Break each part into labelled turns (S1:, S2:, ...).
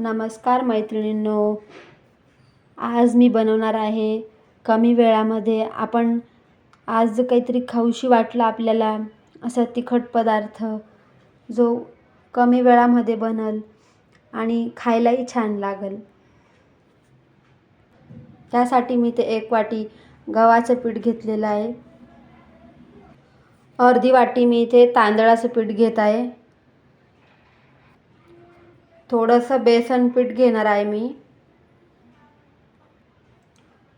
S1: नमस्कार मैत्रिणींनो. आज मी बनवणार आहे कमी वेळामध्ये आपण आज काहीतरी खाऊशी वाटलं आपल्याला असा तिखट पदार्थ जो कमी वेळामध्ये बनल आणि खायलाही छान लागेल. त्यासाठी मी ते एक वाटी गव्हाचं पीठ घेतलेलं आहे. अर्धी वाटी मी इथे तांदळाचं पीठ घेत आहे. थोडंसं बेसन पीठ घेणार आहे मी.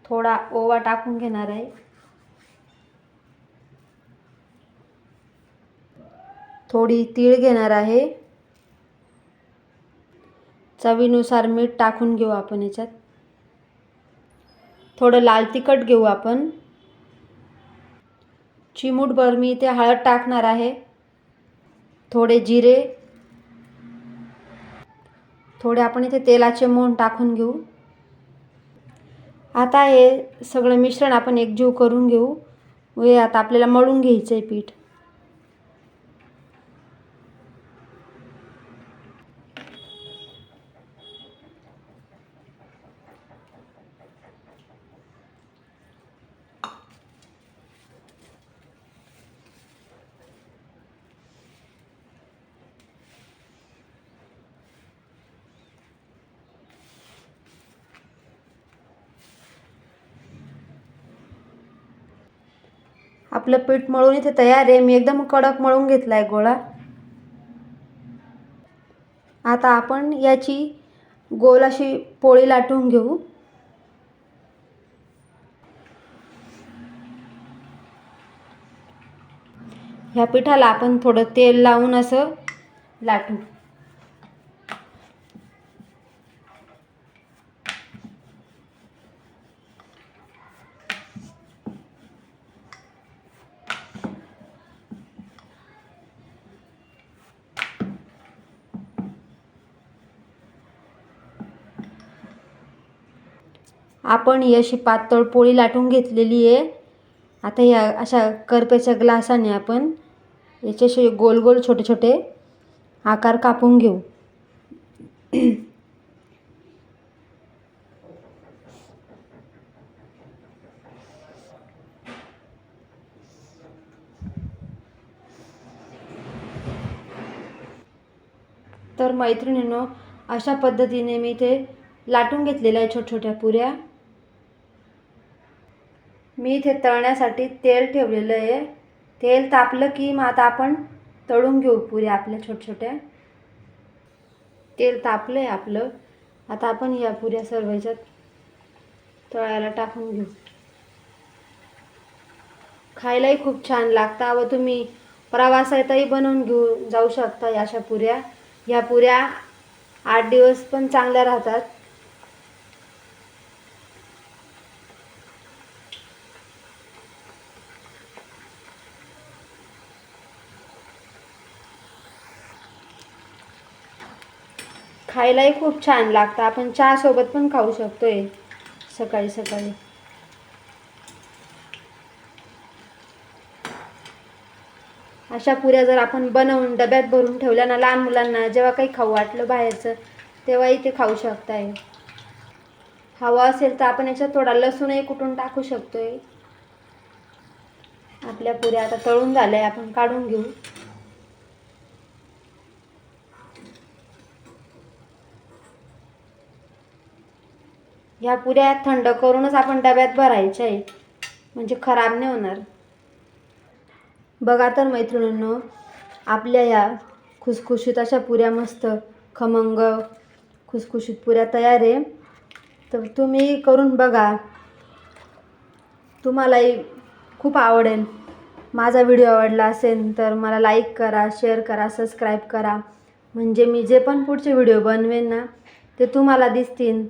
S1: थोडा ओवा टाकून घेणार आहे. थोडी तीळ घेणार आहे. चवीनुसार मीठ टाकून घेऊ आपण याच्यात. थोडं लाल तिखट घेऊ आपण. चिमूटभर मी इथे हळद टाकणार आहे. थोडे जिरे. थोडे आपण इथे तेलाचे मोण टाकून घेऊ. आता हे सगळं मिश्रण आपण एकजीव करून घेऊ. हे आता आपल्याला मळून घ्यायचं आहे पीठ. आपलं पीठ मळून इथे तयार आहे. मी एकदम कडक मळून घेतला आहे गोळा. आता आपण याची गोल अशी पोळी लाटून घेऊ. ह्या पिठाला आपण थोडं तेल लावून असं लाटू. आपण ही अशी पातळ पोळी लाटून घेतलेली आहे. आता या अशा करप्याच्या ग्लासाने आपण याचे असे गोल गोल छोटे छोटे आकार कापून घेऊ. तर मैत्रिणींनो अशा पद्धतीने मी ते लाटून घेतलेल्या आहे छोट्या छोट्या पुऱ्या. मी इथे तळण्यासाठी तेल ठेवलेलं आहे. तेल तापलं की मग आता आपण तळून घेऊ पुऱ्या आपल्या छोट्या छोट्या. तेल तापलं आहे आपलं. आता आपण या पुऱ्या सर्व याच्यात तळायला टाकून घेऊ. खायलाही खूप छान लागतं. व तुम्ही प्रवासातही बनवून घेऊ जाऊ शकता या अशा पुऱ्या. ह्या पुऱ्या आठ दिवस पण चांगल्या राहतात. खायलाही खूप छान लागतं. आपण चहासोबत पण खाऊ शकतोय. सकाळी सकाळी. अशा पुऱ्या जर आपण बनवून डब्यात भरून ठेवल्या ना लहान मुलांना जेव्हा काही खाऊ वाटलं बाहेरचं तेव्हाही ते खाऊ शकताय. हवा असेल तर आपण याच्यात थोडा लसूणही कुटून टाकू शकतोय. आपल्या पुऱ्या आता तळून झाल्या आपण काढून घेऊ. ह्या पुऱ्या थंड करूनच आपण डब्यात भरायच्या आहे. म्हणजे खराब नाही होणार. बघा तर मैत्रिणींनो आपल्या ह्या खुसखुशीत अशा पुऱ्या मस्त खमंग खुसखुशीत पुऱ्या तयार आहे. तर तुम्ही करून बघा. तुम्हालाही खूप आवडेल. माझा व्हिडिओ आवडला असेल तर मला लाईक करा शेअर करा सबस्क्राईब करा. म्हणजे मी जे पण पुढचे व्हिडिओ बनवेन ना ते तुम्हाला दिसतील.